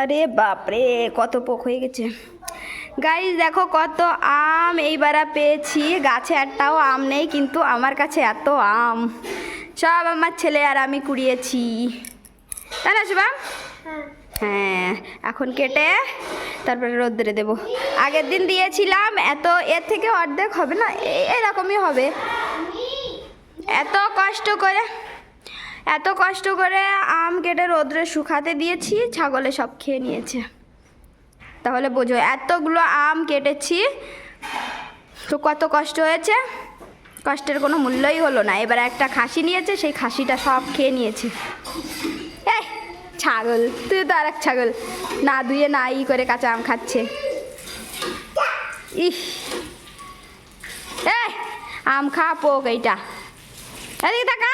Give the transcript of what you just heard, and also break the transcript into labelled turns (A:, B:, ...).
A: আরে বাপরে কত পোক হয়ে গেছে। গাইজ দেখো কত আম এইবারা পেয়েছি। গাছে একটাও আম নেই কিন্তু আমার কাছে এত আম। সব আমার ছেলে আর আমি কুড়িয়েছি। তাই না শুভাম? হ্যাঁ। এখন কেটে তারপরে রোদ্রে দেবো। আগের দিন দিয়েছিলাম এত এর থেকে অর্ধেক হবে না এরকমই হবে। এত কষ্ট করে এত কষ্ট করে আম কেটে রোদ্রে শুকাতে দিয়েছি, ছাগলে সব খেয়ে নিয়েছে। তাহলে বোঝো, এতগুলো আম কেটেছি, তো কত কষ্ট হয়েছে? কষ্টের কোনো মূল্যই হলো না। এবার একটা খাসি নিয়েছে, সেই খাসিটা সব খেয়ে নিয়েছে। এই, ছাগল, তুই তো আর এক ছাগল। না ধুয়ে, না ই করে কাঁচা আম খাচ্ছে। ইস। এই, আম খা পোক এইটা। এদিকে টাকা